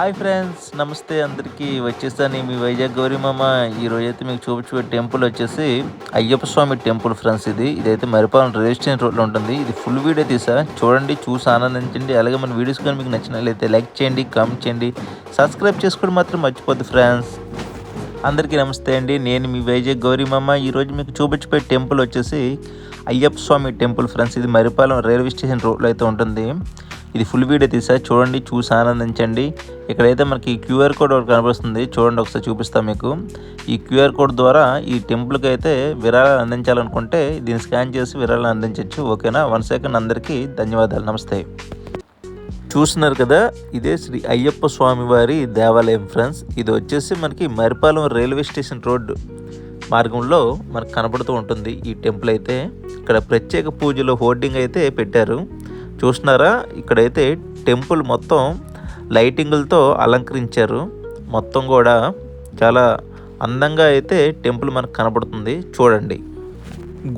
Hi friends నమస్తే అందరికీ. వచ్చేసాను మీ వైజాగ్ గౌరీమామ ఈ అయితే మీకు చూపించే టెంపుల్ వచ్చేసి అయ్యప్ప స్వామి టెంపుల్ ఫ్రెండ్స్ ఇది. ఇదైతే మరిపాలెం రైల్వే స్టేషన్ రోడ్లో ఉంటుంది. ఇది ఫుల్ వీడియో తీసా చూడండి చూసి ఆనందించండి. అలాగే మన వీడియోస్ కానీ మీకు నచ్చినట్లయితే లైక్ చేయండి కామెంట్ చేయండి. సబ్స్క్రైబ్ చేసుకోవడం మాత్రం మర్చిపోద్దు ఫ్రెండ్స్. అందరికీ నమస్తే అండి. నేను మీ వైజాగ్ గౌరీమామ ఈరోజు మీకు చూపించిపోయే టెంపుల్ వచ్చేసి అయ్యప్ప స్వామి టెంపుల్ ఫ్రెండ్స్. ఇది మరిపాలెం రైల్వే స్టేషన్ రోడ్లో అయితే ఉంటుంది. ఇది ఫుల్ వీడియో తీసా. చూడండి చూసి ఆనందించండి. ఇక్కడైతే మనకి క్యూఆర్ కోడ్ ఒకటి కనిపిస్తుంది చూడండి ఒకసారి చూపిస్తాం మీకు. ఈ క్యూఆర్ కోడ్ ద్వారా ఈ టెంపుల్కి అయితే విరాళాలు అందించాలనుకుంటే దీన్ని స్కాన్ చేసి విరాళాలు అందించవచ్చు ఓకేనా? వన్ సెకండ్ అందరికీ ధన్యవాదాలు. నమస్తే. చూస్తున్నారు కదా ఇదే శ్రీ అయ్యప్ప స్వామివారి దేవాలయం ఫ్రెండ్స్ ఇది వచ్చేసి మనకి మరిపాలెం రైల్వే స్టేషన్ రోడ్డు మార్గంలో మనకు కనబడుతూ ఉంటుంది ఈ టెంపుల్ అయితే. ఇక్కడ ప్రత్యేక పూజలో హోర్డింగ్ అయితే పెట్టారు. చూస్తున్నారా? ఇక్కడైతే టెంపుల్ మొత్తం లైటింగులతో అలంకరించారు. మొత్తం కూడా చాలా అందంగా అయితే టెంపుల్ మనకు కనబడుతుంది. చూడండి.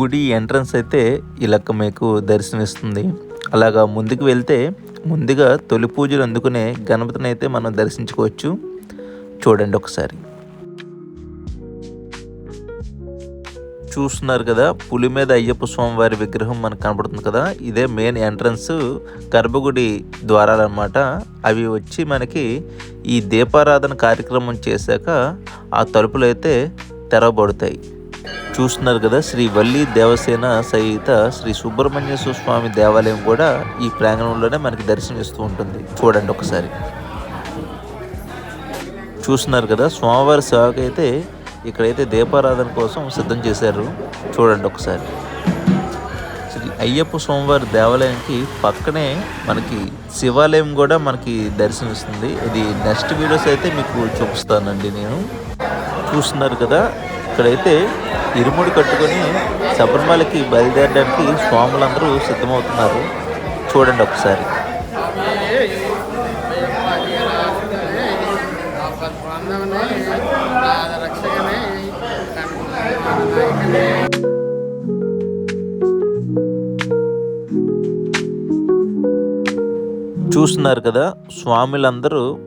గుడి ఎంట్రన్స్ అయితే ఇలాగ మీకు దర్శనమిస్తుంది. అలాగా ముందుకు వెళ్తే ముందుగా తొలి పూజలు అందుకునే గణపతిని అయితే మనం దర్శించుకోవచ్చు. చూడండి ఒకసారి. చూస్తున్నారు కదా పులి మీద అయ్యప్ప స్వామి వారి విగ్రహం మనకు కనబడుతుంది కదా ఇదే మెయిన్ ఎంట్రన్స్ గర్భగుడి ద్వారాలు అనమాట అవి వచ్చి మనకి ఈ దీపారాధన కార్యక్రమం చేశాక ఆ తలుపులు అయితే తెరవబడతాయి. చూస్తున్నారు కదా శ్రీ వల్లి దేవసేన సహిత శ్రీ సుబ్రహ్మణ్య స్వామి దేవాలయం కూడా ఈ ప్రాంగణంలోనే మనకి దర్శనమిస్తూ ఉంటుంది. చూడండి ఒకసారి. చూస్తున్నారు కదా స్వామివారి సేవకైతే ఇక్కడైతే దీపారాధన కోసం సిద్ధం చేశారు. చూడండి ఒకసారి. శ్రీ అయ్యప్ప స్వామివారి దేవాలయానికి పక్కనే మనకి శివాలయం కూడా మనకి దర్శనమిస్తుంది. ఇది నెక్స్ట్ వీడియోస్ అయితే మీకు చూపిస్తానండి నేను. చూస్తున్నారు కదా ఇక్కడైతే ఇరుముడి కట్టుకొని శబరిమలకి బయలుదేరడానికి స్వాములందరూ సిద్ధమవుతున్నారు. చూడండి ఒకసారి. చూస్తున్నారు కదా స్వాములందరూ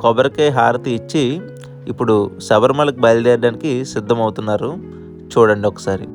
కొబ్బరికాయ హారతి ఇచ్చి ఇప్పుడు శబరిమలకు బయలుదేరడానికి సిద్ధమవుతున్నారు. చూడండి ఒకసారి.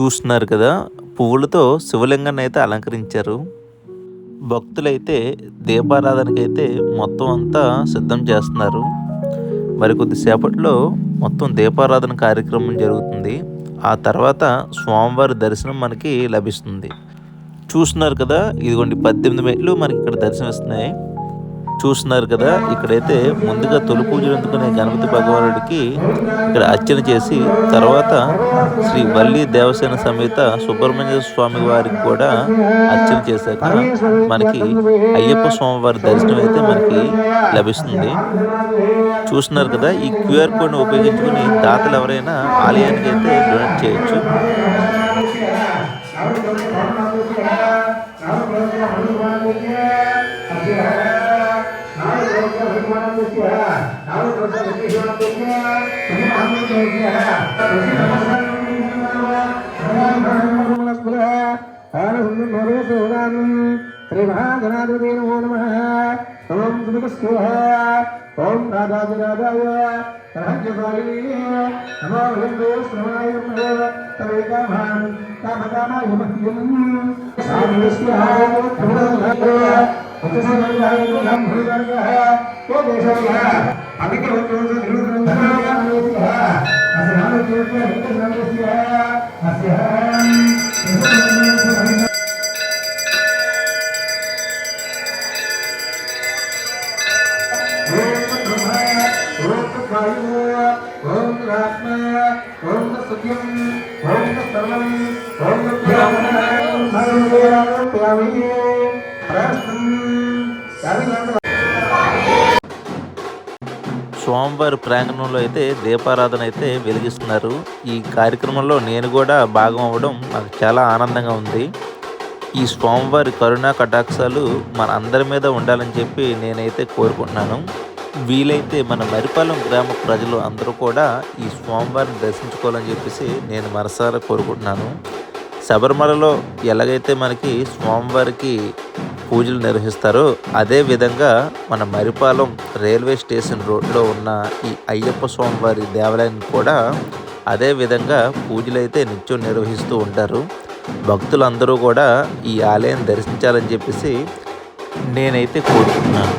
చూస్తున్నారు కదా పువ్వులతో శివలింగాన్ని అయితే అలంకరించారు. భక్తులైతే దీపారాధనకైతే మొత్తం అంతా సిద్ధం చేస్తున్నారు. మరి కొద్దిసేపట్లో మొత్తం దీపారాధన కార్యక్రమం జరుగుతుంది. ఆ తర్వాత స్వామివారి దర్శనం మనకి లభిస్తుంది. చూస్తున్నారు కదా ఇదిగోండి పద్దెనిమిది మెట్లు మనకి ఇక్కడ దర్శనమిస్తున్నాయి. చూస్తున్నారు కదా ఇక్కడైతే ముందుగా తొలి పూజలు అందుకునే గణపతి భగవానుడికి ఇక్కడ అర్చన చేసి తర్వాత శ్రీ వల్లి దేవసేన సమేత సుబ్రహ్మణ్య స్వామి వారికి కూడా అర్చన చేశాక మనకి అయ్యప్ప స్వామి వారి దర్శనం అయితే మనకి లభిస్తుంది. చూస్తున్నారు కదా ఈ క్యూఆర్ కోడ్ని ఉపయోగించుకుని దాతలు ఎవరైనా ఆలయానికి అయితే డొనేట్ చేయొచ్చు. श्रीमहागणाधिपते नमो नमः ॐ सुदुस्कृः ॐ राधाभिराधाय रहज्यपालिनी नमो। हृन्दे श्रवणाय नमः तवेकामान् कामकामाय मह्यम् साधुस्कृः प्रभुरः उतसवर्गः ब्रह्मवर्गः को देशवर्गः ಅದಕ್ಕೆ ಒಂದು ಒಂದು ಅಸ್ಯ ಅಸ್ಯ స్వామివారి ప్రాంగణంలో అయితే దీపారాధన అయితే వెలిగిస్తున్నారు. ఈ కార్యక్రమంలో నేను కూడా భాగం అవ్వడం నాకు చాలా ఆనందంగా ఉంది. ఈ స్వామివారి కరుణా కటాక్షాలు మన అందరి మీద ఉండాలని చెప్పి నేనైతే కోరుకుంటున్నాను. వీలైతే మన మరిపాలెం గ్రామ ప్రజలు అందరూ కూడా ఈ స్వామివారిని దర్శించుకోవాలని చెప్పేసి నేను మనసారా కోరుకుంటున్నాను. శబరిమలలో ఎలాగైతే మనకి స్వామివారికి పూజలు నిర్వహిస్తారో అదే విధంగా మన మరిపాలెం రైల్వే స్టేషన్ రోడ్లో ఉన్న ఈ అయ్యప్ప స్వామివారి దేవాలయం కూడా అదే విధంగా పూజలు అయితే నిత్యం నిర్వహిస్తూ ఉంటారు. భక్తులందరూ కూడా ఈ ఆలయం దర్శించాలని చెప్పేసి నేనైతే కోరుకున్నాను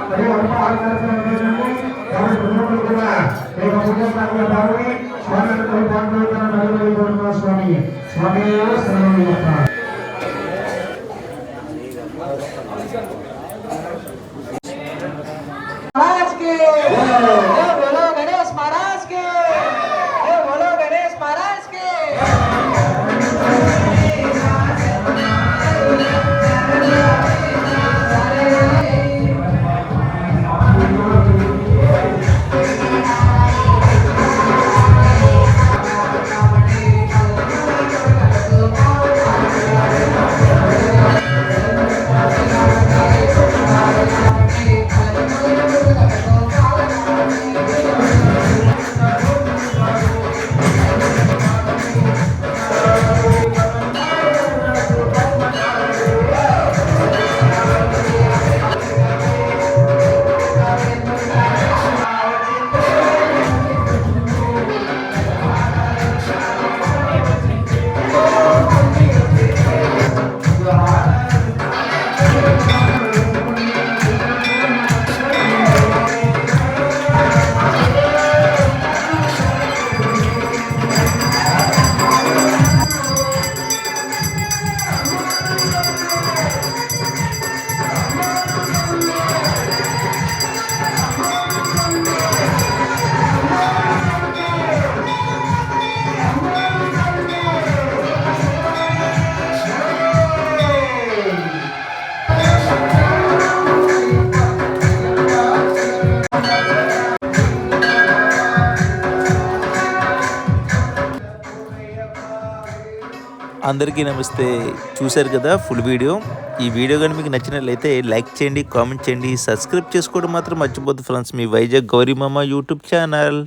హుల్ల హరే అందరికీ నమస్తే. చూశారు కదా ఫుల్ వీడియో ఈ వీడియో కానీ మీకు నచ్చినట్లయితే లైక్ చేయండి కామెంట్ చేయండి. సబ్స్క్రైబ్ చేసుకోవడం మాత్రం మర్చిపోద్దు ఫ్రెండ్స్ మీ వైజాగ్ గౌరీమామ యూట్యూబ్ ఛానల్